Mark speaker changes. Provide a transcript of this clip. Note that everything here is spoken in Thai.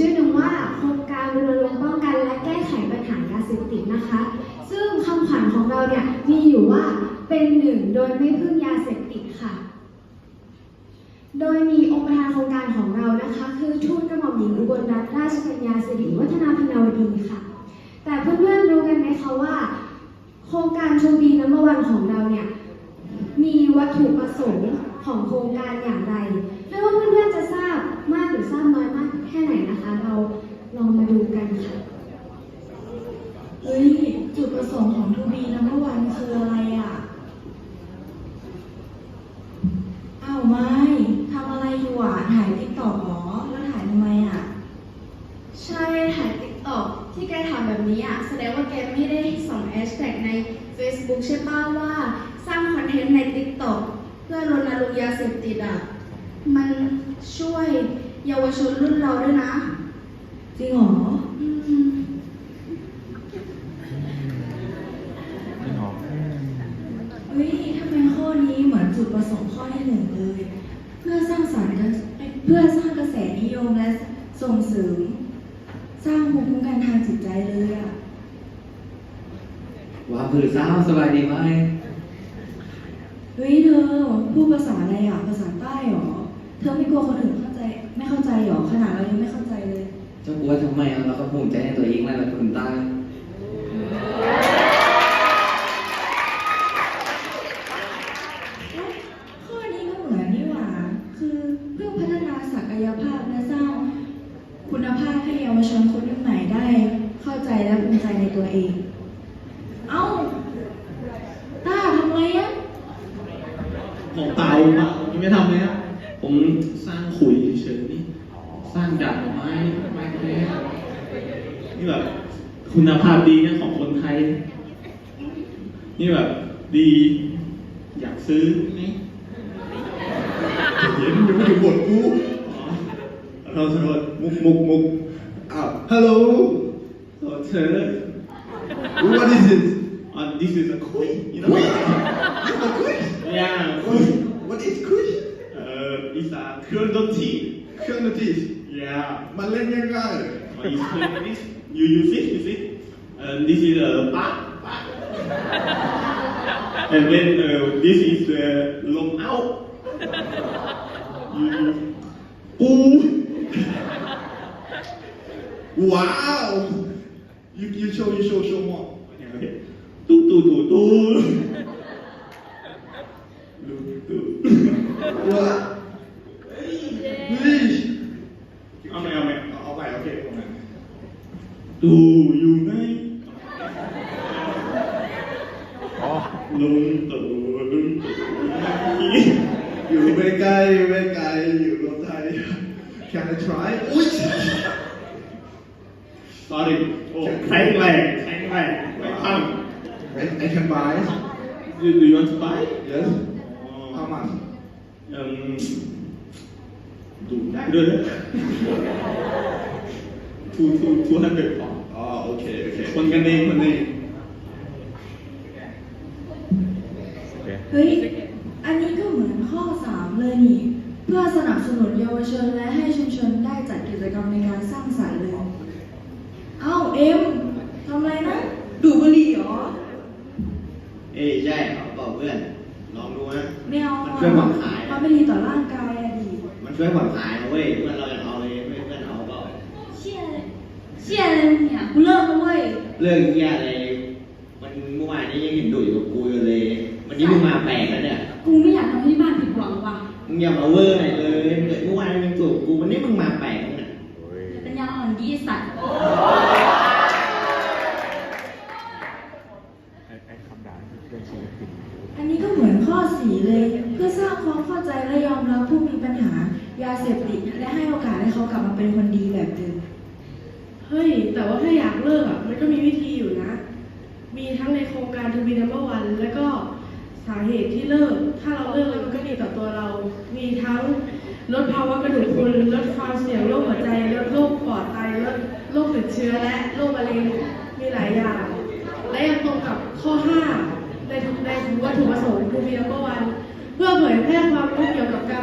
Speaker 1: ชื่อหนึ่งว่าโครงการรณรงค์ป้องกันและแก้ไขปัญหายาเสพติดนะคะ ซึ่งคำขวัญของเราเนี่ยมีอยู่ว่าเป็นหนึ่งโดยไม่พึ่งยาเสพติดค่ะ โดยมีองค์ประธานโครงการของเรานะคะ คือทูตกระหม่อมหญิงอุบลรัตนราชกัญญาสิริวัฒนาพนาวดีค่ะ แต่เพื่อนๆรู้กันไหมคะว่า โครงการชูบีน้ำวันของเราเนี่ย มีวัตถุประสงค์ของโครงการอย่างไรไม่ว่าเพื่อนๆจะทราบมากหรือทราบน้อยมากแค่ไหนนะคะ เราลองมาดูกันค่ะ
Speaker 2: เฮ้ยจุดประสงค์ของทูบีนัมเบอร์วันคืออะไรอะอ้าวไม่ทำอะไรอยู่อะถ่ายติ๊กต็อกหรอแล้วถ่ายทำไมอะ
Speaker 1: ใช่ถ่ายติ๊กต็อกที่แกถามแบบนี้อะแสดงว่าแกไม่ได้ส่องแฮชแท็กใน Facebook ใช่ป่าว่าสร้างคอน เทนต์ในติ๊กต็อกเพื่อรณรงค์ยาเสพติดอะ มันช่วยเยาวชนรุ่นเราด้วยนะ
Speaker 2: จริงเหรอ
Speaker 1: อืม
Speaker 2: เฮ้ยทำไมข้อนี้เหมือนจุดประสงค์ข้อที่หนึ่งเลย เพื่อสร้างสรรค์กระเพื่อสร้างกระแสนิยมและส่งเสริม สร้างภูมิคุ้มกันทางจิตใจเลยอะ
Speaker 3: ว่าผือสาวสบายดีไหม
Speaker 2: เฮ้ยเธอพูดภาษาอะไรอะภาษาใต้หรอ เธอไม่กลัวคนอื่นเข้าใจ ไม่เข้าใจหรอขนาดเรายังไม่เข้าใจเลย
Speaker 3: เจ้ากลัวทำไมอะเราก็ภูมิใจในตัวเองแล้วเราคนใต้
Speaker 2: ข้อนี้ก็เหมือนนี่หว่า คือเพื่อพัฒนาศักยภาพและสร้างคุณภาพให้เยาวชนคนรุ่นใหม่ได้ เข้าใจและภูมิใจในตัวเอง เอ้าต้าทำไรอะ
Speaker 4: ของเปล่าเปล่านี่ไม่ทำเลยนะผมสร้างขุยเฉยๆนี่สร้างจากไม้ไม้แท้นี่แบบคุณภาพดีนะของคนไทย นี่แบบดีอยากซื้อไหมเห็นยังไม่ถึงบทกูอ๋อเราโทษมุกมุกมุกอ้าว hello โทษเธอ what is it uh, this is a koi you know a koi yeah koi what is koi uh it's a เครื่องดนตรีเครื่องดนตรี yeah มันเล่นยังไง uh, it's like this you use it you see uh, this is a bar bar and then uh, this is uh, long out you ooh wow you you show you show show more okay ตู้ตู้ตู้ตู้ตู้ตู้ ว้าเฮ้ยเอาไหมเอาไหมเอาไปโอเคเอาไหมตู้อยู่ไหนลุงตู่ลุงตู่อยู่ไม่ไกลไม่ไกลอยู่รถไทย Can I try อุ๊ย Sorry โอ้แข็งแรงแข็งแรงไม่พัง
Speaker 5: I, I can buy.
Speaker 4: Do, do you want to buy?
Speaker 5: Yes.
Speaker 4: Oh.
Speaker 5: How much?
Speaker 4: Um, ดูได้ด้วยนะ two two two hundred พอ
Speaker 5: Oh, okay, okay.
Speaker 4: คนกันเองคนเอง
Speaker 2: เฮ้ย อันนี้ก็เหมือนข้อสามเลยนี่ เพื่อสนับสนุนเยาวชนและให้ชุมชนได้จัดกิจกรรมในการสร้างสรรค์เลยเอ้าเอ็มทำอะไรนะ ดูดบุหรี่เหรอ
Speaker 6: เอ้ยใช่เขาบอกเพื่อน ลองดูนะ
Speaker 2: ไม่เอา
Speaker 6: มัน
Speaker 2: อะ
Speaker 6: ช่วยผ่อนคลาย
Speaker 2: มันไม่ดีต่อร่างกายอะดิ
Speaker 6: มันช่วยผ่อนคลายนะเว้ยเพื่อนเราอยากเอาเลยไม่เพื่อนเอาเปล่า
Speaker 2: เชี่ยเชี่ยเลยเนี่ยกูเลิกแล้วเว้ย
Speaker 6: เรื่องเหี้ยอะไรมันเมื่อวานนี้ยังเห็นดุอยู่กับกูอยู่เลย วันนี้มึงมาแปลกแล้วเนี่ย
Speaker 2: กูไม่อยากทำให้บ้านผิดหวังว่ะ
Speaker 6: มึงอย่ามาเวอร์หน่อยเลยเมื่อวานมึงสูบกูวันนี้มึงมาแปลกแล้วเนี่ย
Speaker 2: อย่าเป็นยาอ่อนดีไอ้สัตว์ อันนี้ก็เหมือนข้อ สีเลย เพื่อสร้างความเข้าใจและยอมรับผู้มีปัญหายาเสพติดและให้โอกาสให้เขากลับมาเป็นคนดีแบบเดิม
Speaker 7: เฮ้ย แต่ว่าถ้าอยากเลิกอะ มันก็มีวิธีอยู่นะ มีทั้งในโครงการทูบีนัมเบอร์วันแล้วก็สาเหตุที่เลิก ถ้าเราเลิกแล้วมันก็ดีต่อตัวเรา มีทั้งลดภาวะกระดูกพรุนลดความเสี่ยงโรคหัวใจ ลดโรคปอดไต ลดโรคติดเชื้อและโรคมะเร็ง มีหลายอย่าง และยังตรงกับข้อ 5 ในในวัตถุประสงค์ทูมิแล้วก็วัน เพื่อเผยแพร่ความรู้เกี่ยวกับการ